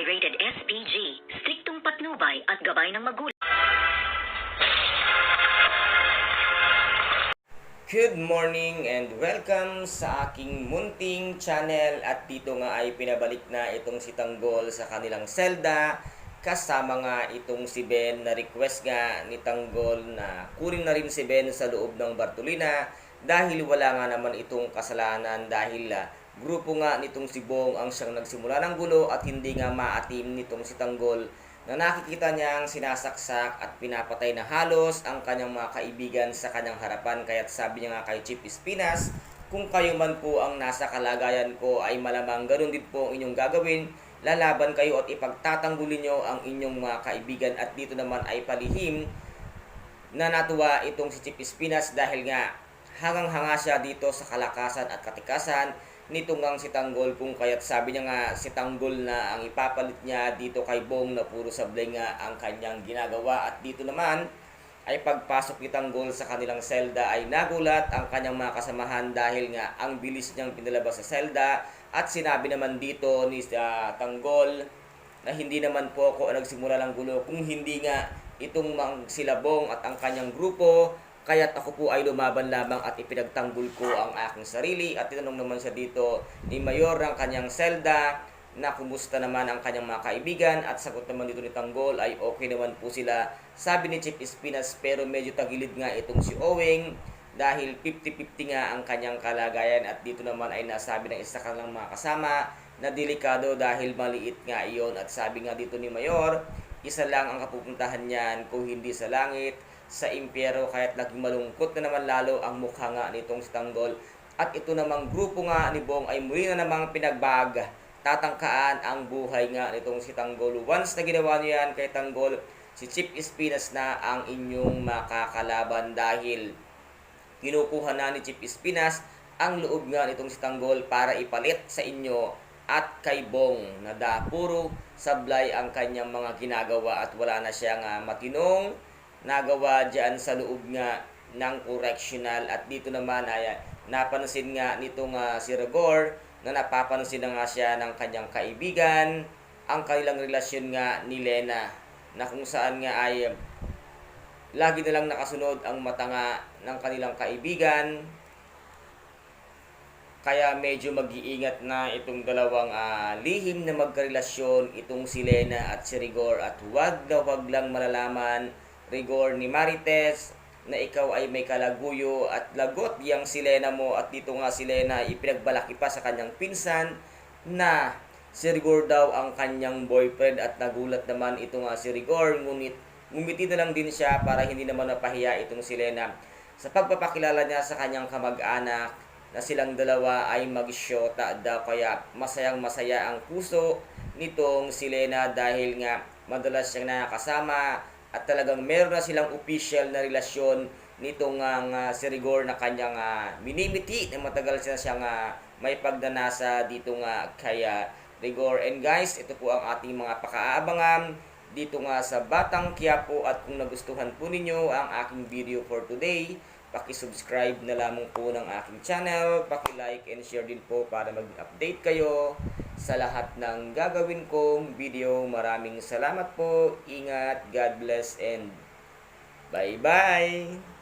ay rated SPG, striktong patnubay at gabay ng magulang. Good morning and welcome sa aking munting channel. At dito nga ay pinabalik na itong si Tanggol sa kanilang selda. Kasama nga itong si Ben na request nga ni Tanggol na kunin na rin si Ben sa loob ng Bartolina. Dahil wala nga naman itong kasalanan dahil ah, grupo nga nitong si Bong ang siyang nagsimula ng gulo at hindi nga maatim nitong si Tanggol na nakikita niyang sinasaksak at pinapatay na halos ang kanyang mga kaibigan sa kanyang harapan. Kaya't sabi niya nga kay Chip Espinas, kung kayo man po ang nasa kalagayan ko ay malamang ganun din po ang inyong gagawin. Lalaban kayo at ipagtatanggulin nyo ang inyong mga kaibigan at dito naman ay palihim na natuwa itong si Chip Espinas dahil nga hangang-hanga siya dito sa kalakasan at katikasan. Nitong ang si Tanggol kung kaya't. Sabi niya nga si Tanggol na ang ipapalit niya dito kay Bong na puro sablay nga ang kanyang ginagawa. At dito naman ay pagpasok ni Tanggol sa kanilang selda ay nagulat ang kanyang mga kasamahan dahil nga ang bilis niyang pinalabas sa selda. At sinabi naman dito ni ah, Tanggol na hindi naman po ako nagsimula ng gulo kung hindi nga itong mang silabong at ang kanyang grupo kaya't ako po ay lumaban lamang at ipinagtanggol ko ang aking sarili. At tinanong naman siya dito ni Mayor ng kanyang selda na kumusta naman ang kanyang mga kaibigan. At sagot naman dito ni Tanggol ay okay naman po sila. Sabi ni Chief Espinas pero medyo tagilid nga itong si Owing dahil 50-50 nga ang kanyang kalagayan. At dito naman ay nasabi ng isa kanilang mga kasama na delikado dahil maliit nga iyon. At sabi nga dito ni Mayor isa lang ang kapupuntahan niyan kung hindi sa langit sa impyero kaya't naging malungkot na naman lalo ang mukha nga nitong si Tanggol. At ito namang grupo nga ni Bong ay muli na namang pinagbag. Tatangkaan ang buhay nga nitong si Tanggol. Once na ginawa niyo yan kay Tanggol si Chip Espinas na ang inyong makakalaban dahil kinukuha na ni Chip Espinas ang loob nga nitong si Tanggol para ipalit sa inyo at kay Bong. Na da puro sablay ang kanyang mga ginagawa at wala na siyang matinong nagawa dyan sa loob nga ng correctional. At dito naman ay napansin nga nitong ah, si Regor na napapansin na nga siya ng kanyang kaibigan ang kanilang relasyon nga ni Lena na kung saan nga ay lagi na lang nakasunod ang mata nga ng kanilang kaibigan. Kaya medyo mag-iingat na itong dalawang ah, lihim na magkarelasyon itong si Lena at si Rigor. At huwag na huwag lang malalaman Rigor ni Marites na ikaw ay may kalaguyo at lagot yang si Lena mo at dito nga si Lena ipinagbalaki pa sa kanyang pinsan na si Rigor daw ang kanyang boyfriend at nagulat naman ito nga si Rigor ngunit ngumiti na lang din siya para hindi naman napahiya itong si Lena sa pagpapakilala niya sa kanyang kamag-anak na silang dalawa ay mag-shota daw kaya masayang masaya ang puso nitong si Lena dahil nga madalas siyang nakakasama at talagang meron na silang official na relasyon nitong ang ah, si Rigor na kanyang ah, minimiti na matagal siya siyang ah, may pagdanasa dito nga kay Rigor. And guys, ito po ang ating mga pakaabangan dito nga sa Batang Quiapo at kung nagustuhan po ninyo ang aking video for today, paki-subscribe na lamang po ng aking channel, paki-like and share din po para mag-update kayo sa lahat ng gagawin kong video. Maraming salamat po. Ingat, God bless and bye-bye.